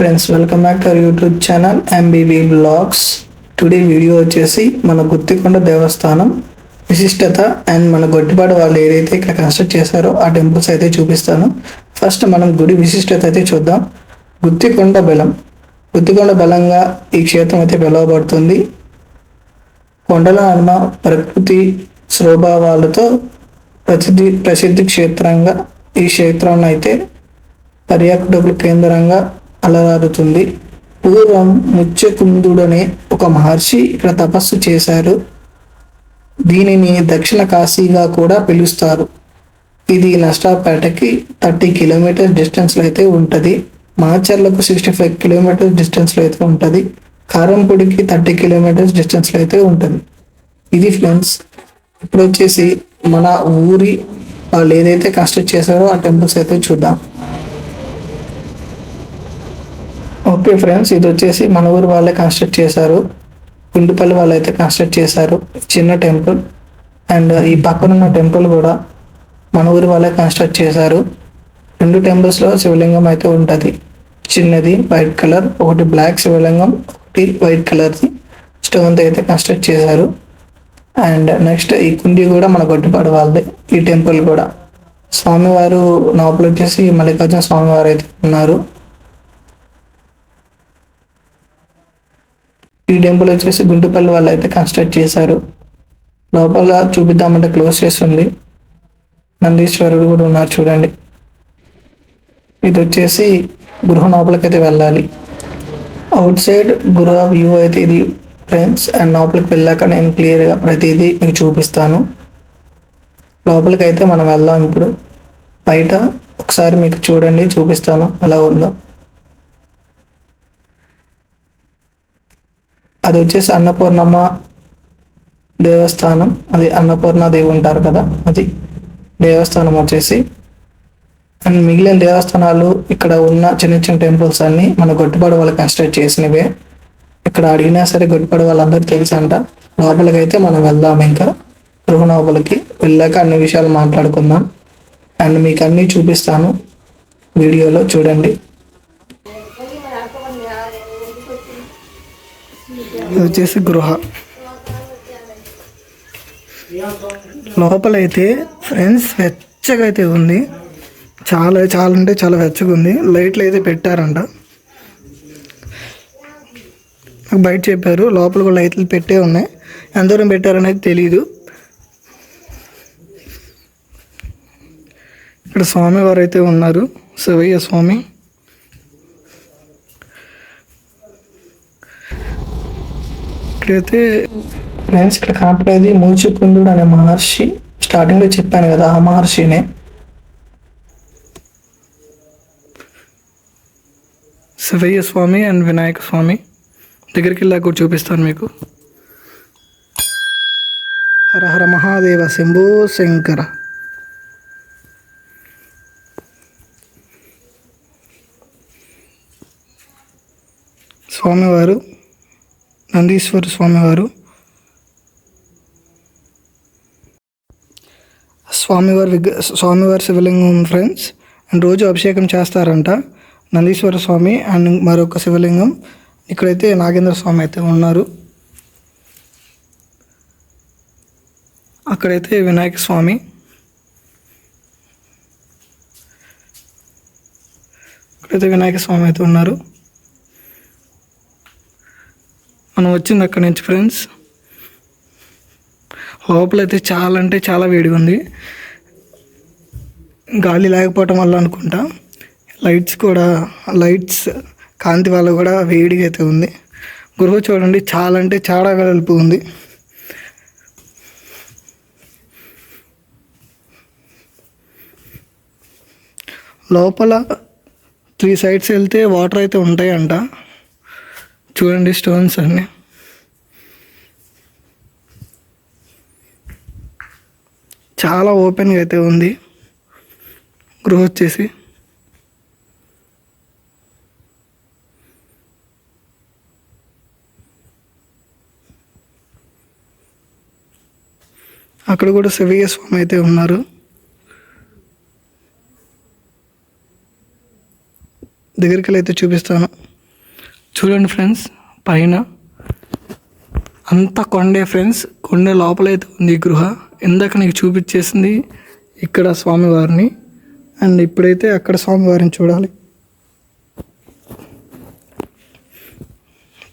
Friends welcome back to our YouTube channel M B B blogs today video వచ్చేసి మన గుత్తికొండ దేవస్థానం విశిష్టత and మన గొడ్డిపాడు వాళ్ళు ఏదైతే ఇక్కడ కన్స్ట్రక్ట్ చేశారో ఆ టెంపుల్స్ అయితే చూపిస్తాను. ఫస్ట్ మనం గుడి విశిష్టత అయితే చూద్దాం. గుత్తికొండ బలం. గుత్తికొండ బలంగా ఈ క్షేత్రం అయితే పిలువబడుతుంది. కొండల నడుమ ప్రకృతి స్వభావాలతో ప్రసిద్ధి ప్రసిద్ధి క్షేత్రంగా ఈ క్షేత్రాన్ని అయితే పర్యాటకుల కేంద్రంగా అలరారుతుంది. పూర్వం ముత్యకుందుడనే ఒక మహర్షి ఇక్కడ తపస్సు చేశారు. దీనిని దక్షిణ కాశీగా కూడా పిలుస్తారు. ఇది నష్టాపేటకి థర్టీ కిలోమీటర్స్ డిస్టెన్స్లో అయితే ఉంటుంది. మాచర్లకు సిక్స్టీ ఫైవ్ కిలోమీటర్స్ డిస్టెన్స్లో అయితే ఉంటుంది. కారంపూడికి థర్టీ కిలోమీటర్స్ డిస్టెన్స్లో అయితే ఉంటుంది. ఇది ఫ్రెండ్స్ ఇప్పుడు వచ్చేసి మన ఊరి వాళ్ళు ఏదైతే కన్స్ట్రక్ట్ చేశారో ఆ టెంపుల్స్ అయితే చూద్దాం. ఓకే ఫ్రెండ్స్ ఇది వచ్చేసి మన ఊరు వాళ్ళే కన్స్ట్రక్ట్ చేశారు. గుండుపల్లి వాళ్ళు అయితే కన్స్ట్రక్ట్ చేశారు. చిన్న టెంపుల్ అండ్ ఈ పక్కన ఉన్న టెంపుల్ కూడా మన ఊరు వాళ్ళే కన్స్ట్రక్ట్ చేశారు. రెండు టెంపుల్స్లో శివలింగం అయితే ఉంటుంది. చిన్నది వైట్ కలర్ ఒకటి బ్లాక్ శివలింగం ఒకటి వైట్ కలర్ది స్టోన్తో అయితే కన్స్ట్రక్ట్ చేశారు. అండ్ నెక్స్ట్ ఈ కుండి కూడా మన గొడ్డిపాడు వాళ్ళదే ఈ టెంపుల్ కూడా. స్వామివారు లోపల వచ్చేసి మల్లికార్జున స్వామివారు అయితే ఉన్నారు. ఈ టెంపుల్ వచ్చేసి గుంటుపల్లి వాళ్ళు అయితే కన్స్ట్రక్ట్ చేశారు. లోపల చూపిద్దామంటే క్లోజ్ చేస్తుంది. నందీశ్వరుడు కూడా ఉన్నారు చూడండి. ఇది వచ్చేసి గృహ లోపలికి అయితే వెళ్ళాలి. అవుట్ సైడ్ గృహ వ్యూ అయితే ఇది ఫ్రెండ్స్ అండ్ లోపలికి వెళ్ళాక నేను క్లియర్గా ప్రతిదీ మీకు చూపిస్తాను. లోపలికి అయితే మనం వెళ్దాం ఇప్పుడు. బయట ఒకసారి మీకు చూడండి చూపిస్తాను ఎలా ఉందో. అది వచ్చేసి అన్నపూర్ణమ్మ దేవస్థానం. అది అన్నపూర్ణ దేవి ఉంటారు కదా అది దేవస్థానం వచ్చేసి. అండ్ మిగిలిన దేవస్థానాలు ఇక్కడ ఉన్న చిన్న చిన్న టెంపుల్స్ అన్ని మన గొట్టుపాడు వాళ్ళు కన్స్ట్రక్ట్ చేసినవే. ఇక్కడ అడిగినా సరే గొట్టుపాడు వాళ్ళందరూ తెలుసు అంట లోపలికి అయితే మనం వెళ్దాం ఇంకా. గృహ లోపలికి వెళ్ళాక అన్ని విషయాలు మాట్లాడుకుందాం. అండ్ మీకు అన్నీ చూపిస్తాను వీడియోలో చూడండి. ఇది వచ్చేసి గృహ. లోపలైతే ఫ్రెండ్స్ వెచ్చగా అయితే ఉంది. చాలా చాలా అంటే చాలా వెచ్చగా ఉంది. లైట్లు అయితే పెట్టారంట. నాకు బయట చెప్పారు లోపల కూడా లైట్లు పెట్టే ఉన్నాయి. ఎంత దూరం పెట్టారనేది తెలియదు ఇక్కడ స్వామి వారు అయితే ఉన్నారు. శివయ్య స్వామి. ఇక్కడైతే ఫ్రెండ్స్ ఇక్కడ కనపడేది మూచుకుందుడు అనే మహర్షి. స్టార్టింగ్లో చెప్పాను కదా ఆ మహర్షినే. శివయ్య స్వామి అండ్ వినాయక స్వామి. దగ్గరికి వెళ్ళాక కూడా చూపిస్తాను మీకు. హర హర మహాదేవ శంభో శంకర. స్వామివారు నందీశ్వర స్వామివారు. స్వామివారి విగ్ర స్వామివారి శివలింగం ఫ్రెండ్స్ అండ్ రోజు అభిషేకం చేస్తారంట నందీశ్వర స్వామి అండ్ మరొక శివలింగం. ఇక్కడైతే నాగేంద్ర స్వామి అయితే ఉన్నారు. అక్కడైతే వినాయక స్వామి. ఇక్కడైతే వినాయక స్వామి అయితే ఉన్నారు. మనం వచ్చింది అక్కడి నుంచి ఫ్రెండ్స్ లోపలైతే చాలా అంటే చాలా వేడిగా ఉంది. గాలి లేకపోవటం వల్ల అనుకుంటా. లైట్స్ కూడా లైట్స్ కాంతి వల్ల కూడా వేడిగా అయితే ఉంది. గృహ చూడండి చాలా అంటే చాలా వెడల్పు ఉంది. లోపల త్రీ సైడ్స్ వెళ్తే వాటర్ అయితే ఉంటాయంట. చూడండి స్టోన్స్ అన్నీ. చాలా ఓపెన్గా అయితే ఉంది. గృహ వచ్చేసి అక్కడ కూడా శివయ్య స్వామి అయితే ఉన్నారు. దగ్గరికి వెళ్ళి అయితే చూపిస్తాను. చూడండి ఫ్రెండ్స్ పైన అంతా కొండే ఫ్రెండ్స్ కొండ లోపలైతే ఉంది ఈ గృహ. ఇందాక నీకు చూపించేసింది ఇక్కడ స్వామివారిని అండ్ ఇప్పుడైతే అక్కడ స్వామివారిని చూడాలి.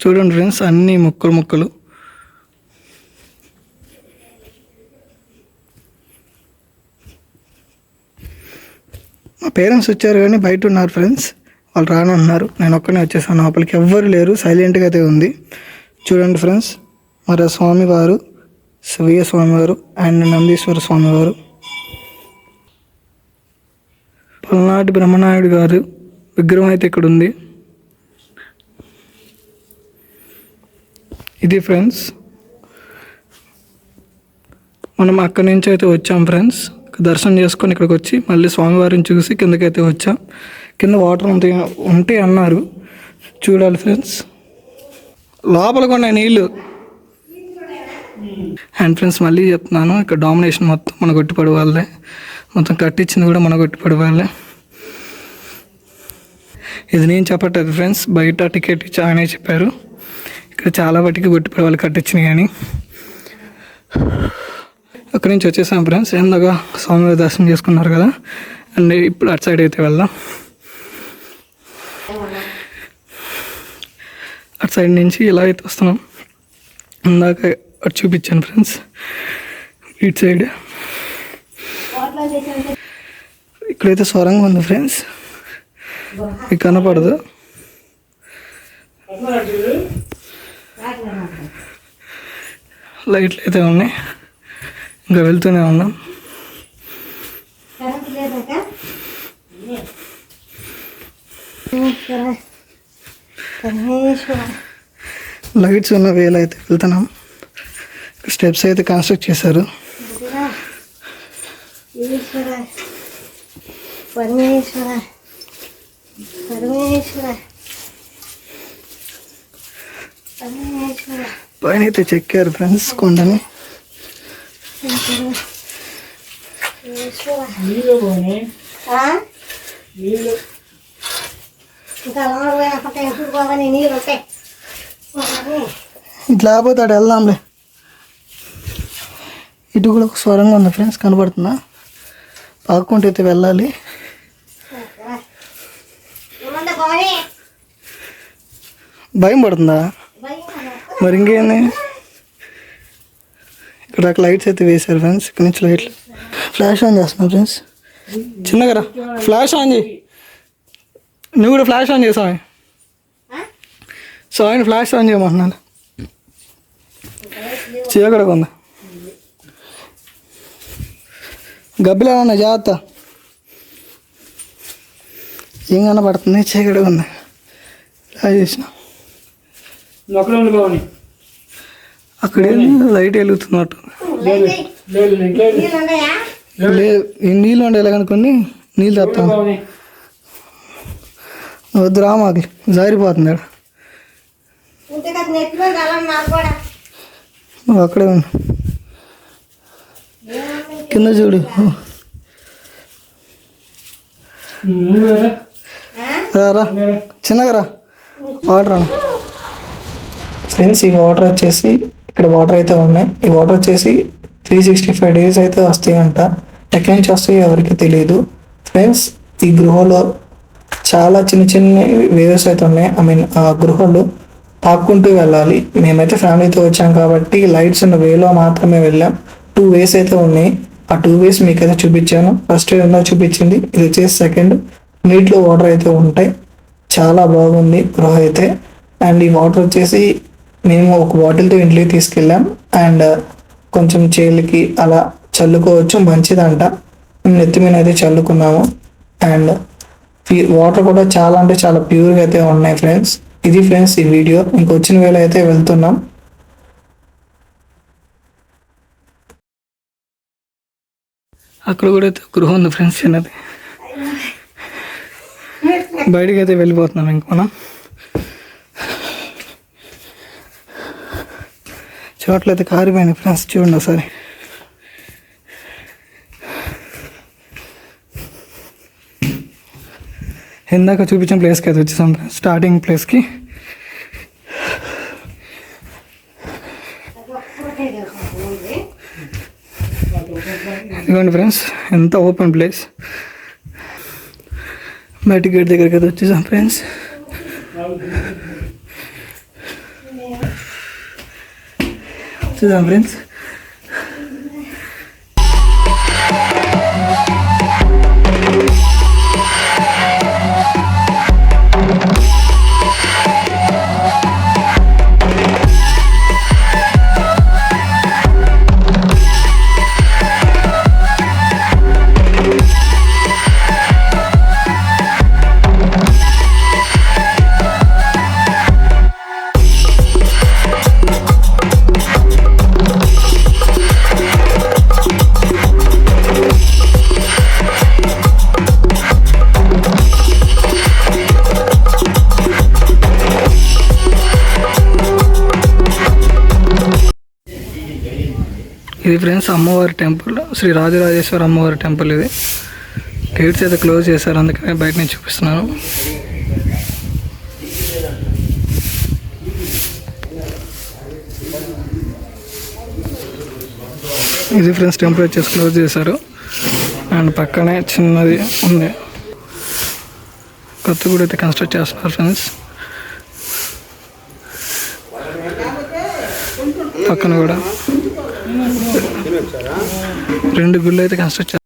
చూడండి ఫ్రెండ్స్ అన్ని ముక్కలు ముక్కలు. మా పేరెంట్స్ వచ్చారు కానీ బయట ఉన్నారు ఫ్రెండ్స్. వాళ్ళు రానున్నారు నేను ఒక్కనే వచ్చేసాను. లోపలికి ఎవ్వరు లేరు. సైలెంట్గా అయితే ఉంది. చూడండి ఫ్రెండ్స్ మరి ఆ స్వామివారు శివయ్య స్వామివారు అండ్ నందీశ్వర స్వామివారు. పల్నాటి బ్రహ్మనాయుడు గారు విగ్రహం అయితే ఇక్కడ ఉంది. ఇది ఫ్రెండ్స్ మనం అక్కడి నుంచి అయితే వచ్చాం ఫ్రెండ్స్ దర్శనం చేసుకొని ఇక్కడికి వచ్చి మళ్ళీ స్వామివారిని చూసి కిందకైతే వచ్చాం. కింద వాటర్ ఉంటాయి ఉంటాయి అన్నారు. చూడాలి ఫ్రెండ్స్. లోపల ఉన్నాయి నీళ్ళు. అండ్ ఫ్రెండ్స్ మళ్ళీ చెప్తున్నాను ఇక్కడ డామినేషన్ మొత్తం మన గొట్టిపడి వాళ్ళే. మొత్తం కట్టించింది కూడా మన గొట్టిపడి వాళ్ళే. ఇది నేను చెప్పట్లేదు ఫ్రెండ్స్ బయట టికెట్ ఇచ్చి ఆయనే చెప్పారు. ఇక్కడ చాలా వాటికి గొట్టిపడి వాళ్ళు కట్టించినాయి కానీ. అక్కడి నుంచి వచ్చేసాం ఫ్రెండ్స్ ఎందాక స్వామివారి దర్శనం చేసుకున్నారు కదా. అండ్ ఇప్పుడు అటు సైడ్ అయితే వెళ్దాం. అటు సైడ్ నుంచి ఇలా అయితే వస్తున్నాం. ఇందాక అటు చూపించాను ఫ్రెండ్స్. ఇటు సైడ్. ఇక్కడైతే సొరంగం ఉంది ఫ్రెండ్స్. మీకు కనపడదు. లైట్లు అయితే ఉన్నాయి. ఇంకా వెళ్తూనే ఉన్నాం. లైట్స్ ఉన్న వేలు అయితే వెళ్తున్నాం. స్టెప్స్ అయితే కన్స్ట్రక్ట్ చేశారు. పైన అయితే చెక్కారు ఫ్రెండ్స్ కొండని. నీళ్ళు. ఇట్లా లేకపోతే అటు వెళ్దాంలే. ఇటు కూడా ఒక స్వరంగా ఉంది ఫ్రెండ్స్ కనబడుతుందా? పాక్కుంటూ అయితే వెళ్ళాలి. భయం పడుతుందా. మరి ఇంకేంది? ఇక్కడ లైట్స్ అయితే వేశారు ఫ్రెండ్స్ ఇక్కడ నుంచి లైట్లు. ఫ్లాష్ ఆన్ చేస్తున్నాం ఫ్రెండ్స్. చిన్నగా ఫ్లాష్ ఆన్ చేయి. నువ్వు కూడా ఫ్లాష్ ఆన్ చేసావు? సో ఆయన ఫ్లాష్ ఆన్ చేయమంటున్నాను. చీకడగా ఉంది గబ్బిలా ఉన్నాయి జాగ్రత్త? ఏం కనబడుతుంది చీకడగా ఉంది ఇలా చేసిన అక్కడ లైట్ వెలుగుతున్నట్టు. లేదు. నీళ్ళు ఉండే ఎలాగనుకొని నీళ్ళు తెస్తాను వద్దు రా మాకు జారిపోతుంది ఆడ. ఉంటే కదా నెత్తిలో అలా నాకు కూడా. నువ్వు అక్కడే ఉన్నా కింద చూడు? రా చిన్నగా రా. వాటర్ ఫ్రెండ్స్ ఈ వాటర్ వచ్చేసి ఇక్కడ వాటర్ అయితే ఉన్నాయి. ఈ వాటర్ వచ్చేసి త్రీ సిక్స్టీ ఫైవ్ డేస్ అయితే వస్తాయంట. ఎక్కడి నుంచి వస్తాయో ఎవరికి తెలియదు ఫ్రెండ్స్ ఈ గృహలో చాలా చిన్న చిన్న వేవ్స్ అయితే ఉన్నాయి. ఐ మీన్ ఆ గృహలు పాక్కుంటూ వెళ్ళాలి. మేమైతే ఫ్యామిలీతో వచ్చాం కాబట్టి లైట్స్ ఉన్న వేలో మాత్రమే వెళ్ళాం. టూ వేస్ అయితే ఉన్నాయి. ఆ టూ వేస్ మీకైతే చూపించాను. ఫస్ట్ వే ఉందో చూపించింది. ఇది వచ్చేసి సెకండ్ నీటిలో వాటర్ అయితే ఉంటాయి. చాలా బాగుంది గృహ అయితే. అండ్ ఈ వాటర్ వచ్చేసి మేము ఒక బాటిల్తో ఇంట్లోకి తీసుకెళ్ళాం. అండ్ uh, కొంచెం చేలికి అలా చల్లుకోవచ్చు. మంచిదంట. మేము నెత్తి మీద అయితే చల్లుకున్నాము. అండ్ వాటర్ కూడా చాలా అంటే చాలా ప్యూర్గా అయితే ఉన్నాయి ఫ్రెండ్స్ ఇది ఫ్రెండ్స్ ఈ వీడియో ఇంకొచ్చిన వేళ అయితే వెళ్తున్నాం. అక్కడ కూడా అయితే గృహం ఉంది ఫ్రెండ్స్ చిన్నది. బయటికి అయితే వెళ్ళిపోతున్నాం ఇంక మనం. చోట్ల అయితే కారిపోయింది ఫ్రెండ్స్ చూడండి ఒకసారి. ఇందాక చూపించిన ప్లేస్కి అయితే వచ్చేసాం. స్టార్టింగ్ ప్లేస్కి ఇదిగోండి ఫ్రెండ్స్ ఎంత ఓపెన్ ప్లేస్ బయట గేట్ దగ్గరికి అయితే వచ్చేసాం ఫ్రెండ్స్ వచ్చేసాం ఫ్రెండ్స్ ఇది ఫ్రెండ్స్ అమ్మవారి టెంపుల్. శ్రీ రాజరాజేశ్వర అమ్మవారి టెంపుల్ ఇది. గేట్స్ అయితే క్లోజ్ చేశారు అందుకనే బయట నుంచి చూపిస్తున్నాను. ఇది ఫ్రెండ్స్ టెంపుల్ వచ్చేసి క్లోజ్ చేశారు. అండ్ పక్కనే చిన్నది ఉంది. కొత్త గుడి అయితే కన్స్ట్రక్ట్ చేస్తున్నారు ఫ్రెండ్స్. పక్కన కూడా. రెండు గుళ్ళు అయితే కన్స్ట్రక్ట్